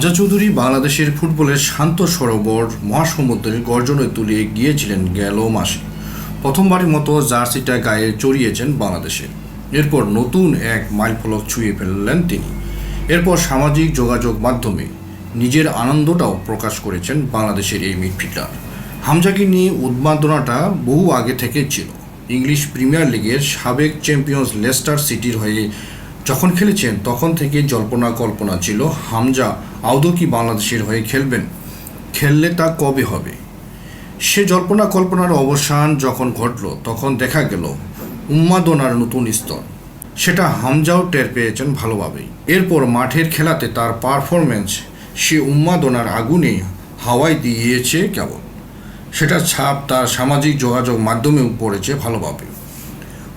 হামজা চৌধুরী বাংলাদেশের ফুটবলের শান্ত সরোবর মহাসমুদ্রের গর্জনে তুলিয়ে গিয়েছিলেন গেল মাসে। প্রথমবারের মতো জার্সিটা গায়ে চড়িয়েছেন বাংলাদেশে। এরপর নতুন এক মাইলফলক ছুঁয়ে ফেললেন তিনি। এরপর সামাজিক যোগাযোগ মাধ্যমে নিজের আনন্দটাও প্রকাশ করেছেন বাংলাদেশের এই মিডফিল্ডার। হামজাকে নিয়ে উন্মাদনাটা বহু আগে থেকে ছিল। ইংলিশ প্রিমিয়ার লিগের সাবেক চ্যাম্পিয়ন্স লেস্টার সিটির হয়ে যখন খেলেছেন, তখন থেকে জল্পনা কল্পনা ছিল, হামজা আদৌ কি বাংলাদেশের হয়ে খেলবেন? খেললে তা কবে হবে? সে জল্পনা কল্পনার অবসান যখন ঘটল, তখন দেখা গেল, উন্মাদনার নতুন স্তর। সেটা হামজাও টের পেয়েছেন ভালোভাবেই। এরপর মাঠের খেলাতে তার পারফরমেন্স সে উন্মাদনার আগুনে হাওয়ায় দিয়েছে কেবল। সেটা ছাপ তার সামাজিক যোগাযোগ মাধ্যমেও পড়েছে ভালোভাবে।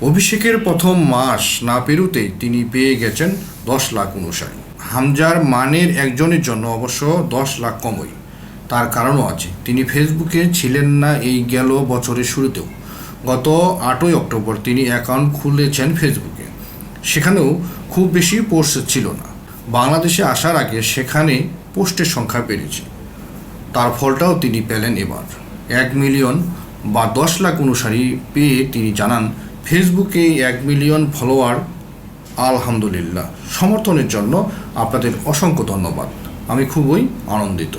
অভিষেকের প্রথম মাস না পেরুতেই তিনি পেয়ে গেছেন দশ লাখ অনুসারী। হামজার মানের একজনের জন্য অবশ্য দশ লাখ কমই। তার কারণও আছে। তিনি ফেসবুকে ছিলেন না এই গেল বছরের শুরুতেও। গত আটই অক্টোবর তিনি অ্যাকাউন্ট খুলেছেন ফেসবুকে। সেখানেও খুব বেশি পোস্ট ছিল না। বাংলাদেশে আসার আগে সেখানে পোস্টের সংখ্যা বেড়েছে। তার ফলটাও তিনি পেলেন এবার। এক মিলিয়ন বা দশ লাখ অনুসারী পেয়ে তিনি জানান ফেসবুকে এক মিলিয়ন ফলোয়ার আলহামদুলিল্লাহ। সমর্থনের জন্য আপনাদের অসংখ্য ধন্যবাদ। আমি খুবই আনন্দিত।